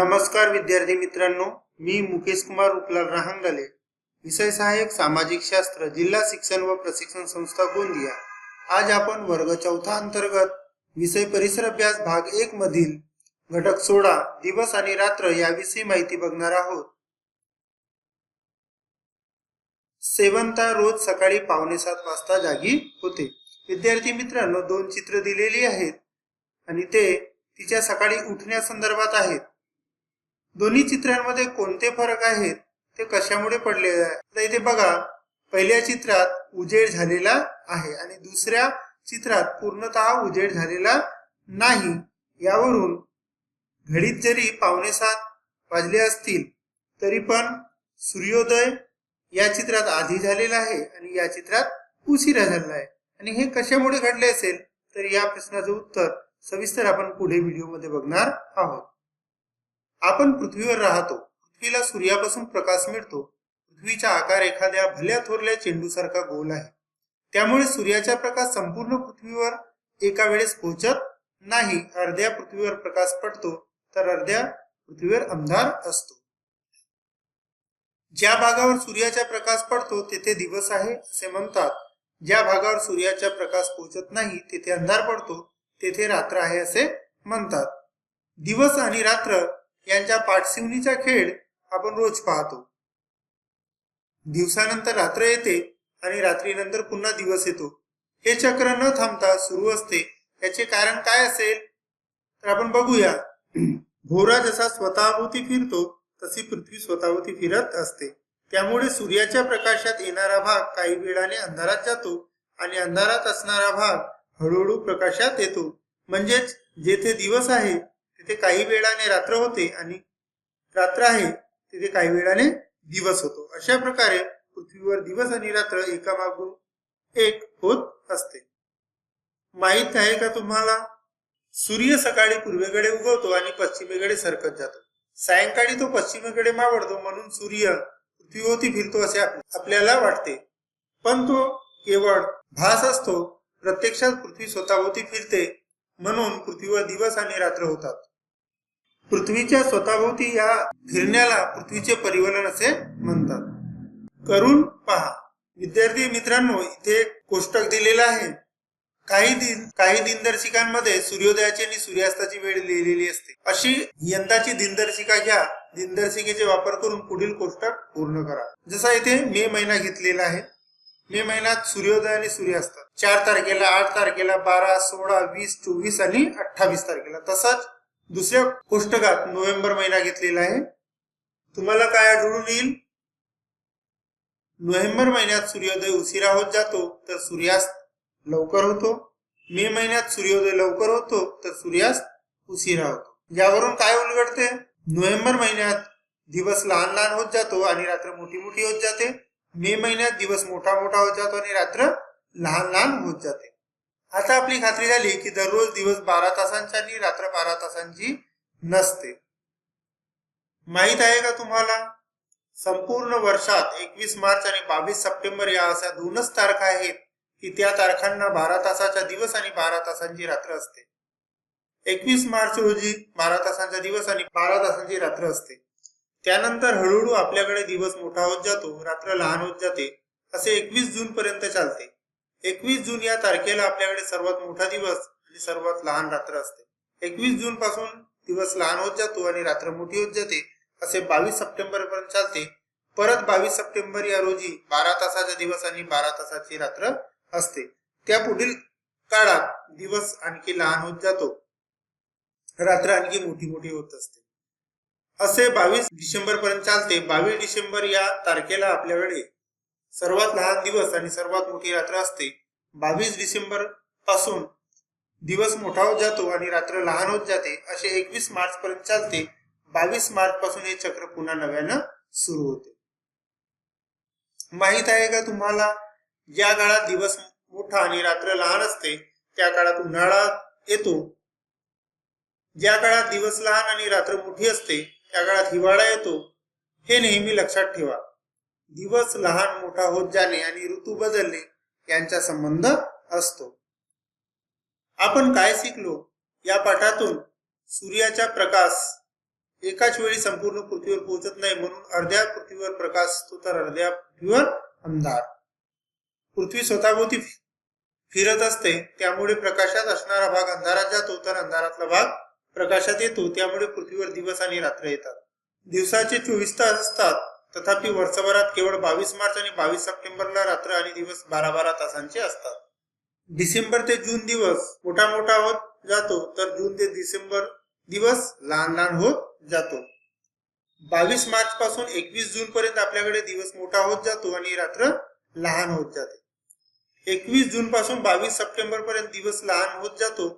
नमस्कार विद्यार्थी मित्रांनो मी मुकेश कुमार उपलाल रहांगले विषय सहाय्यक सामाजिक शास्त्र जिल्हा शिक्षण व प्रशिक्षण संस्था गोंदिया. आज आपण वर्ग चौथा अंतर्गत विषय परिसर अभ्यास भाग एक मधील घटक सोळा दिवस आणि रात्र याविषयी माहिती बघणार आहोत. सेवंता रोज सकाळी पावणे सात वाजता जागी होते. विद्यार्थी मित्रांनो दोन चित्र दिलेली आहेत आणि ते तिच्या सकाळी उठण्यासंदर्भात आहेत. दोन्ही चित्रांमध्ये कोणते फरक आहेत ते कशामुळे पडले आहे? इथे बघा पहिल्या चित्रात उजेड झालेला आहे आणि दुसऱ्या चित्रात पूर्णतः उजेड झालेला नाही. यावरून घडीत जरी पावणे सात वाजले असतील तरी पण सूर्योदय या चित्रात आधी झालेला आहे आणि या चित्रात उशिरा झालेला आहे. आणि हे कशामुळे घडले असेल? तर या प्रश्नाचं उत्तर सविस्तर आपण पुढे व्हिडिओमध्ये बघणार आहोत. आपण पृथ्वीवर राहतो पृथ्वीला सूर्यापासून प्रकाश मिळतो पृथ्वीचा आकार एखाद्या भल्या थोरल्या चेंडूसारखा गोल आहे. त्यामुळे सूर्याचा प्रकाश संपूर्ण पृथ्वीवर एका वेळेस पोहोचत नाही. अर्ध्या पृथ्वीवर प्रकाश पडतो तर अर्ध्या पृथ्वीवर अंधार असतो. ज्या भागावर सूर्याचा प्रकाश पडतो तेथे दिवस आहे असे म्हणतात. ज्या भागावर सूर्याचा प्रकाश पोहोचत नाही तेथे अंधार पडतो तेथे रात्र आहे असे म्हणतात. दिवस आणि रात्र यांच्या पाठशिवणीचा खेळ आपण रोज पाहतो. दिवसानंतर रात्र येते आणि रात्रीनंतर पुन्हा दिवस येतो. हे चक्र न थांबता सुरू असते. याचे कारण काय असेल? तर आपण बघूया. भोरा जसा स्वतःभोवती फिरतो तशी पृथ्वी स्वतःभोवती फिरत असते. त्यामुळे सूर्याच्या प्रकाशात येणारा भाग काही वेळाने अंधारात जातो आणि अंधारात असणारा भाग हळूहळू प्रकाशात येतो. म्हणजेच जेथे दिवस आहे तिथे काही वेळाने रात्र होते आणि रात्र आहे तिथे काही वेळाने दिवस होतो. अशा प्रकारे पृथ्वीवर दिवस आणि रात्र एकामागून एक होत असते. माहीत आहे का तुम्हाला? सूर्य सकाळी पूर्वेकडे उगवतो आणि पश्चिमेकडे सरकत जातो. सायंकाळी तो पश्चिमेकडे मावळतो म्हणून सूर्य पृथ्वीभोवती फिरतो असे आपल्याला वाटते. पण तो केवळ भास असतो. प्रत्यक्षात पृथ्वी स्वतःभोवती फिरते म्हणून पृथ्वीवर दिवस आणि रात्र होतात. पृथ्वीच्या स्वतःभोवती या फिरण्याला पृथ्वीचे परिवलन असे म्हणतात. करून पहा. विद्यार्थी मित्रांनो इथे कोष्टक दिलेलं आहे. काही दिन काही दिनदर्शिकांमध्ये सूर्योदयाची आणि सूर्यास्ताची वेळ लिहिलेली असते. अशी यंदाची दिनदर्शिका घ्या. दिनदर्शिकेचे वापर करून पुढील कोष्टक पूर्ण करा. जसा इथे मे महिना घेतलेला आहे. मे महिन्यात सूर्योदय आणि सूर्यास्त. चार तारखेला आठ तारखेला बारा सोळा वीस चोवीस आणि अठ्ठावीस तारखेला. तसंच दुसऱ्या कोष्टकात नोव्हेंबर महिना घेतलेला आहे. तुम्हाला काय आढळून येईल? नोव्हेंबर महिन्यात सूर्योदय उशिरा होत जातो तर सूर्यास्त लवकर होतो. मे महिन्यात सूर्योदय लवकर होतो तर सूर्यास्त उशिरा होतो. यावरून काय उलगडते? नोव्हेंबर महिन्यात दिवस लहान लहान होत जातो आणि रात्र मोठी मोठी होत जाते. मे महिन्यात दिवस मोठा मोठा होत जातो आणि रात्र लहान लहान होत जाते. आता आपली खात्री झाली की दररोज दिवस बारा तासांची आणि रात्र बारा तासांची नसते. माहीत आहे का तुम्हाला? संपूर्ण वर्षात एकवीस मार्च आणि बावीस सप्टेंबर या अशा दोनच तारखा आहेत की त्या तारखांना बारा तासाचा दिवस आणि बारा तासांची रात्र असते. एकवीस मार्च रोजी बारा तासांचा दिवस आणि बारा तासांची रात्र असते. त्यानंतर हळूहळू आपल्याकडे दिवस मोठा होत जातो रात्र लहान होत जाते असे एकवीस जून पर्यंत चालते. एकवीस जून या तारखेला आपल्याकडे सर्वात मोठा दिवस आणि सर्वात लहान रात्र असते. एकवीस जून पासून दिवस लहान होत जातो आणि रात्र मोठी होत जाते असे बावीस सप्टेंबर पर्यंत चालते. परत बावीस सप्टेंबर या रोजी बारा तासाचा दिवस आणि बारा तासाची रात्र असते. त्या पुढील काळात दिवस आणखी लहान होत जातो. रात्र आणखी मोठी मोठी होत असते. असे बावीस डिसेंबर पर्यंत चालते. बावीस डिसेंबर या तारखेला आपल्याकडे सर्वात लहान दिवस आणि सर्वात मोठी रात्र असते. बावीस डिसेंबरपासून दिवस मोठा होत जातो आणि रात्र लहान होत जाते. असे एकवीस मार्च पर्यंत चालते. बावीस मार्च पासून हे चक्र पुन्हा नव्यानं सुरू होते. माहीत आहे का तुम्हाला? ज्या काळात दिवस मोठा आणि रात्र लहान असते. त्या काळात उन्हाळा येतो. ज्या काळात दिवस लहान आणि रात्र मोठी असते त्या काळात हिवाळा येतो. हे नेहमी लक्षात ठेवा. दिवस लहान मोठा होत जाणे आणि ऋतू बदलणे यांचा संबंध असतो. आपण काय शिकलो? या पाठातून सूर्याचा प्रकाश एकाच वेळी संपूर्ण पृथ्वीवर पोहोचत नाही म्हणून अर्ध्या पृथ्वीवर प्रकाश असतो तर अर्ध्या पृथ्वीवर अंधार. पृथ्वी स्वतःभोवती फिरत असते त्यामुळे प्रकाशात असणारा भाग अंधारात जातो तर अंधारातला भाग प्रकाशात येतो त्यामुळे पृथ्वीवर दिवस आणि रात्र येतात. दिवसाचे चोवीस तास असतात तथापि वर्षभरात केवळ बावीस मार्च आणि बावीस सप्टेंबरला रात्र आणि दिवस बारा बारा तासांचे असतात. डिसेंबर ते जून दिवस मोठा मोठा होत जातो तर जून ते डिसेंबर दिवस लहान लहान होत जातो. बावीस मार्च पासून एकवीस जून पर्यंत आपल्याकडे दिवस मोठा होत जातो आणि रात्र लहान होत जाते. एकवीस जून पासून बावीस सप्टेंबर पर्यंत दिवस लहान होत जातो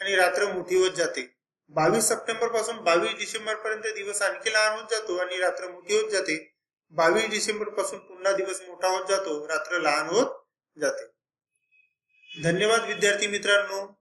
आणि रात्र मोठी होत जाते. बावीस सप्टेंबरपासून बावीस डिसेंबर पर्यंत दिवस आणखी लहान होत जातो आणि रात्र मोठी होत जाते. बावीस डिसेंबरपासून पुन्हा दिवस मोठा होत जातो रात्र लहान होत जाते. धन्यवाद विद्यार्थी मित्रांनो.